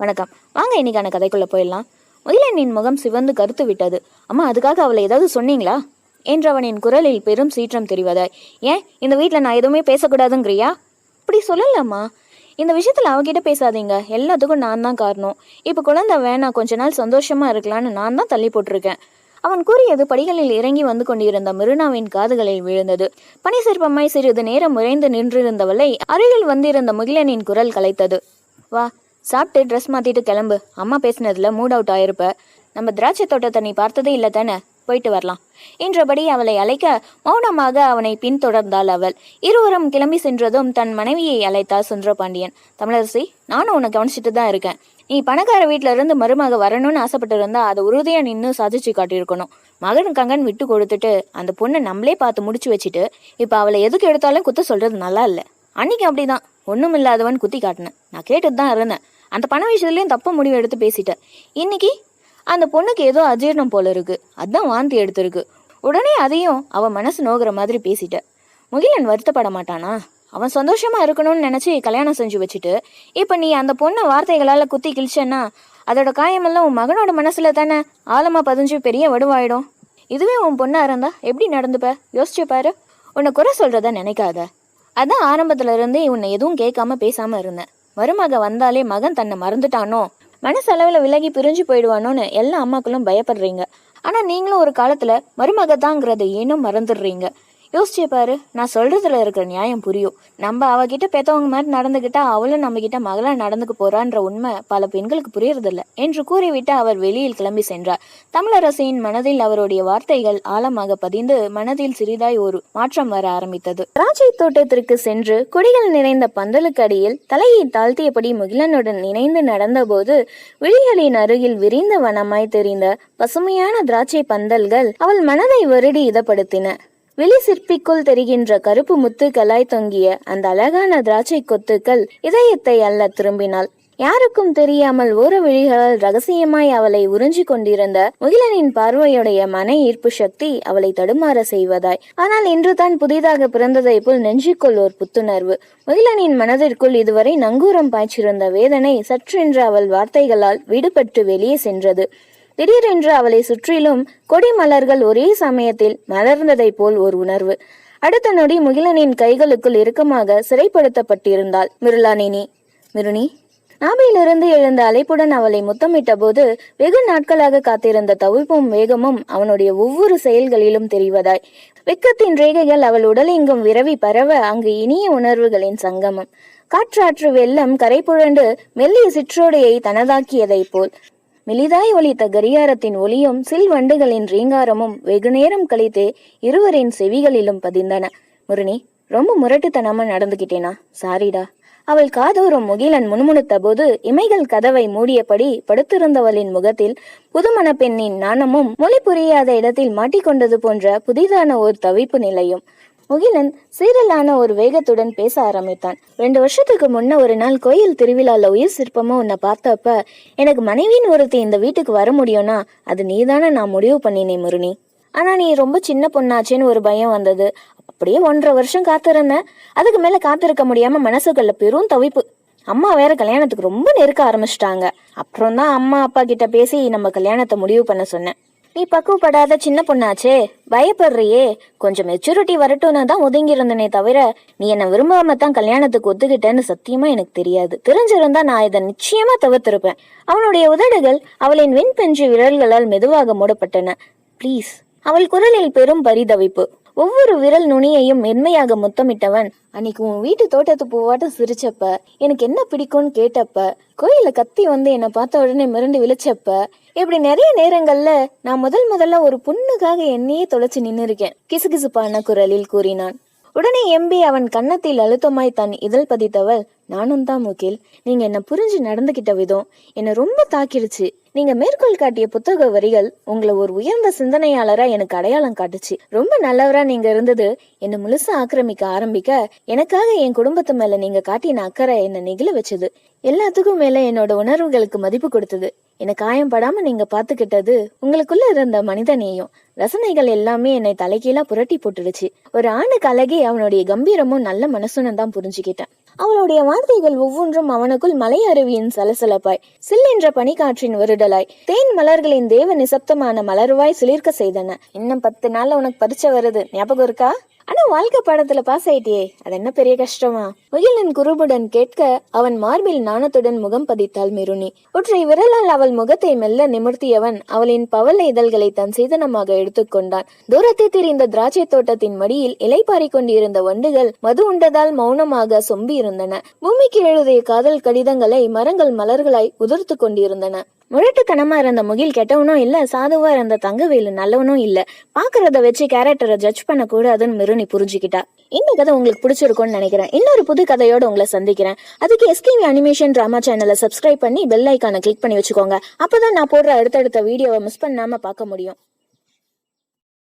வணக்கம். வாங்க இன்னைக்கான கதைக்குள்ளே போயிடலாம். முதலனின் முகம் சிவந்து கருத்து விட்டது. அம்மா அதுக்காக அவளை ஏதாவது சொன்னீங்களா? என்றவனின் குரலில் பெரும் சீற்றம் தெரிவதாய். ஏன்? இந்த வீட்டில் நான் எதுவுமே பேசக்கூடாதுங்கிறியா? அப்படி சொல்லலம்மா. இந்த விஷயத்தில் அவகிட்ட பேசாதீங்க. எல்லாத்துக்கும் நான் தான் காரணம். இப்போ குழந்தை வேணாம் கொஞ்ச நாள் சந்தோஷமாக இருக்கலாம்னு நான் தான் தள்ளி போட்டிருக்கேன். அவன் கூறியது படிகளில் இறங்கி வந்து கொண்டிருந்த மிருனாவின் காதுகளில் விழுந்தது. பனி சிற்பமாய் சிறிது நேரம் உறைந்து நின்றிருந்தவளை அருகில் வந்திருந்த முகிலனின் குரல் கலைத்தது. வா சாப்பிட்டு ட்ரெஸ் மாற்றிட்டு கிளம்பு. அம்மா பேசினதில் மூட் அவுட் ஆயிருப்ப. நம்ம திராட்சை தோட்டத்தை நீ பார்த்ததே இல்லை தானே? போயிட்டு வரலாம். என்றபடி அவளை அழைக்க மௌனமாக அவனை பின்தொடர்ந்தாள் அவள். இருவரும் கிளம்பி சென்றதும் தன் மனைவியை அழைத்தார் சுந்தரபாண்டியன். தமிழரசி நானும் உன்னை கவனிச்சிட்டு தான் இருக்கேன். நீ பணக்கார வீட்டில இருந்து மருமக வரணும்னு ஆசைப்பட்டு இருந்தா அதை உறுதியா நின்று சாதிச்சு காட்டியிருக்கணும். மகன் கங்கன் விட்டு கொடுத்துட்டு அந்த பொண்ணை நம்மளே பார்த்து முடிச்சு வச்சுட்டு இப்போ அவளை எதுக்கு எடுத்தாலும் குத்த சொல்றது நல்லா இல்லை. அன்னைக்கு அப்படிதான். ஒன்றும் இல்லாதவன் குத்தி காட்டினேன். நான் கேட்டுட்டு தான் இருந்தேன். அந்த பண விஷயத்துலையும் தப்பு முடிவு எடுத்து பேசிட்டேன். இன்னைக்கு அந்த பொண்ணுக்கு ஏதோ அஜீரணம் போல இருக்கு. அதான் வாந்தி எடுத்திருக்கு. உடனே அதையும் அவன் மனசு நோகிற மாதிரி பேசிட்ட முகிலன் வருத்தப்பட மாட்டானா? அவன் சந்தோஷமா இருக்கணும்னு நினைச்சு கல்யாணம் செஞ்சு வச்சுட்டு இப்போ நீ அந்த பொண்ணை வார்த்தைகளால குத்தி கிழிச்சேன்னா அதோட காயமெல்லாம் உன் மகனோட மனசுல தானே ஆழமா பதிஞ்சு பெரிய வடுவாயிடும். இதுவே உன் பொண்ணா இருந்தா எப்படி நடந்துப்ப? யோசிச்சு பாரு. உன்னை குறை சொல்றத நினைக்காத. அதான் ஆரம்பத்துல இருந்தே இவனை எதுவும் கேட்காம பேசாம இருந்தேன். மருமக வந்தாலே மகன் தன்னை மறந்துட்டானோ? மனசளவுல விலகி பிரிஞ்சு போயிடுவானோன்னு எல்லா அம்மாக்களும் பயப்படுறீங்க. ஆனா நீங்களும் ஒரு காலத்துல மருமக தாங்கிறத ஏனும் மறந்துடுறீங்க. யோசிச்சு பாரு நான் சொல்றதுல இருக்கிற நியாயம் புரியும். நம்ம அவகிட்ட பெத்தவங்க மாதிரி நடந்துகிட்டா அவளும் நம்ம கிட்ட மகளா நடந்துக்க போறான்ற உண்மை பல பெண்களுக்கு புரியறதில்ல என்று கூறிவிட்டு அவர் வெளியில் கிளம்பி சென்றார். தமிழரசியின் மனதில் அவருடைய வார்த்தைகள் ஆழமாக பதிந்து மனதில் சிறிதாய் ஒரு மாற்றம் வர ஆரம்பித்தது. திராட்சை தோட்டத்திற்கு சென்று கொடிகள் நிறைந்த பந்தலுக்கு அடியில் தலையை தாழ்த்தியபடி முகிலனுடன் இணைந்து நடந்தபோது விழிகளின் அருகில் விரிந்த வனமாய் தெரிந்த பசுமையான திராட்சை பந்தல்கள் அவள் மனதை வருடி இதப்படுத்தின. வெளி சிற்பிக்குள் தெரிகின்ற கருப்பு முத்துக்களாய் தொங்கிய அந்த அழகான திராட்சை கொத்துக்கள் இதயத்தை அல்ல திரும்பினாள். யாருக்கும் தெரியாமல் ஓர விழிகளால் ரகசியமாய் அவளை உறிஞ்சி கொண்டிருந்த முகிலனின் பார்வையுடைய மன ஈர்ப்பு சக்தி அவளை தடுமாற செய்வதாய். ஆனால் இன்று தான் புதிதாக பிறந்ததை போல் நெஞ்சுக்குள் ஒரு புத்துணர்வு. முகிலனின் மனதிற்குள் இதுவரை நங்கூரம் பாய்ச்சிருந்த வேதனை சற்றென்று அவள் வார்த்தைகளால் விடுபட்டு வெளியே சென்றது. திடீரென்று அவளை சுற்றிலும் கொடி மலர்கள் ஒரே சமயத்தில் மலர்ந்ததைப் போல் ஒரு உணர்வு. அடுத்த நொடி முகிலனின் கைகளுக்குள் இறுக்கமாக சிறைப்படுத்தப்பட்டிருந்தாள் மிருளானினி மிருணி நாபையிலிருந்து எழுந்த அழைப்புடன் அவளை முத்தமிட்ட போது வெகு நாட்களாக காத்திருந்த தவிப்பும் வேகமும் அவனுடைய ஒவ்வொரு செயல்களிலும் தெரிவதாய். வெக்கத்தின் ரேகைகள் அவள் உடலெங்கும் விரவி பரவ அங்கு இனிய உணர்வுகளின் சங்கமம். காற்றாற்று வெள்ளம் கரை புரண்டு மெல்லிய சிற்றோடையை தனதாக்கியதைப் போல். மெலிதாய் ஒலித்த கரியாரத்தின் ஒலியும் சில்வண்டுகளின் ரீங்காரமும் வெகுநேரம் கழித்து இருவரின் செவிகளிலும் பதிந்தன. முருணி ரொம்ப முரட்டுத்தனமா நடந்துகிட்டேனா? சாரிடா. அவள் காதோறும் முகிலன் முணுமுணுத்த போது இமைகள் கதவை மூடியபடி படுத்திருந்தவளின் முகத்தில் புதுமண பெண்ணின் நாணமும் மொழி புரியாத இடத்தில் மாட்டிக்கொண்டது போன்ற புதிதான ஒரு தவிப்பு நிலையும். முகிலன் சீரலான ஒரு வேகத்துடன் பேச ஆரம்பித்தான். ரெண்டு வருஷத்துக்கு முன்ன ஒரு நாள் கோயில் திருவிழால உயிர் சிற்பமா உன்னை பார்த்தப்ப எனக்கு மனைவின்னு ஒருத்தி இந்த வீட்டுக்கு வர முடியும்னா அது நீதானே நான் முடிவு பண்ணினேன் முருணி ஆனா நீ ரொம்ப சின்ன பொண்ணாச்சேன்னு ஒரு பயம் வந்தது. அப்படியே ஒன்றரை வருஷம் காத்திருந்தேன் அதுக்கு மேல காத்திருக்க முடியாம மனசுக்குள்ள பெரும் தவிப்பு. அம்மா வேற கல்யாணத்துக்கு ரொம்ப நெருக்க ஆரம்பிச்சிட்டாங்க. அப்புறம் தான் அம்மா அப்பா கிட்ட பேசி நம்ம கல்யாணத்தை முடிவு பண்ண சொன்னேன். நீ பக்குவப்படாத சின்ன பொண்ணாச்சே. பயப்படுறியே. கொஞ்சம் மெச்சூரிட்டி வரட்டும்னு தான் ஒதுங்கி இருந்தனே தவிர நீ என்ன விரும்பாம தான் கல்யாணத்துக்கு ஒத்துக்கிட்டேன்னு சத்தியமா எனக்கு தெரியாது. தெரிஞ்சிருந்தா நான் இதை நிச்சயமா தவிர்த்திருப்பேன். அவனுடைய உதடுகள் அவளின் வெண்பெஞ்சு விரல்களால் மெதுவாக மூடப்பட்டன. ப்ளீஸ் அவள் குரலில் பெரும் பரிதவிப்பு. ஒவ்வொரு விரல் நுனியையும் மென்மையாக முத்தமிட்டவன். அன்னைக்கு உன் வீட்டு தோட்டத்து பூவாட்டம் சிரிச்சப்ப எனக்கு என்ன பிடிக்கும்னு கேட்டப்ப கோயில கத்தி வந்து என்னை பார்த்த உடனே மிரண்டு விழிச்சப்ப இப்படி நிறைய நேரங்கள்ல நான் முதல் முதல்ல ஒரு பொண்ணுக்காக என்னையே தொலைச்சு நின்னு இருக்கேன் கிசுகிசுப்பான குரலில் கூறினான். உடனே எம்பி அவன் கன்னத்தில் அழுத்தமாய் தன் இதழ் பதித்தவள் நானும் தான் முகில் நீங்க என்ன புரிஞ்சு நடந்துகிட்ட விதம். என்ன ரொம்ப தாக்கிடுச்சு. நீங்க மேற்கோள் காட்டிய புத்தக வரிகள் உங்களை ஒரு உயர்ந்த சிந்தனையாளரா எனக்கு அடையாளம் காட்டுச்சு. ரொம்ப நல்லவரா நீங்க இருந்தது என்ன முழுசா ஆக்கிரமிக்க ஆரம்பிக்க எனக்காக என் குடும்பத்து மேல நீங்க காட்டின அக்கறை என்ன நெகிழ வச்சது. எல்லாத்துக்கும் மேல என்னோட உணர்வுகளுக்கு மதிப்பு கொடுத்தது. என்னை காயம்படாம நீங்க பாத்துக்கிட்டது உங்களுக்குள்ள இருந்த மனிதநேயம். ரசனைகள் எல்லாமே என்னை தலைகீழா புரட்டி போட்டுடுச்சு. ஒரு ஆணுக்கு அழகே அவனுடைய கம்பீரமும் நல்ல மனசுன்னு தான் புரிஞ்சுக்கிட்டேன். அவளுடைய வார்த்தைகள் ஒவ்வொன்றும் அவனுக்குள் மலை அருவியின் சலசலப்பாய் சில்லென்ற பனிக்காற்றின் வருடலாய். தேன் மலர்களின் தேவ நிசப்தமான மலர்வாய் சிலிர்க்க செய்தன. இன்னும் பத்து நாள்ல உனக்கு பரிச்சை வருது. ஞாபகம் இருக்கா? ஆனா வாழ்க்கை பாடத்துல பாஸ் ஆயிட்டியே. அது என்ன பெரிய கஷ்டமா? முகிலின் குருபுடன் கேட்க அவன் மார்பில் நாணத்துடன் முகம் பதித்தாள் மிருனி. ஒற்றை விரலால் அவள் முகத்தை மெல்ல நிமிர்த்தியவன் அவளின் பவள இதழ்களை தன் சீதனமாக எடுத்துக்கொண்டான் தூரத்தை தெரிந்த திராட்சை தோட்டத்தின் மடியில் இலை கொண்டிருந்த வண்டுகள் மது உண்டதால் மௌனமாக சொம்பி இருந்தன. பூமிக்கு எழுதிய காதல் கடிதங்களை மரங்கள் மலர்களாய் உதிர்த்து கொண்டிருந்தன. முரட்டுத்தனமா இருந்த முகில் கெட்டவனும் இல்ல சாதுவா இருந்த தங்கவேலு நல்லவனும் இல்ல. பாக்குறத வச்சு கேரக்டரை ஜட்ஜ் பண்ண கூடாதுன்னு மிருனி புரிஞ்சுக்கிட்டா. இந்த கதை உங்களுக்கு பிடிச்சிருக்கும்னு நினைக்கிறேன். இன்னொரு புது கதையோட உங்களை சந்திக்கிறேன். அதுக்கு எஸ்கேவி அனிமேஷன் டிராமா சேனலை சப்ஸ்கிரைப் பண்ணி பெல் ஐக்கானை கிளிக் பண்ணி வச்சுக்கோங்க. அப்பதான் நான் போடுற அடுத்தடுத்த வீடியோவை மிஸ் பண்ணாம பார்க்க முடியும்.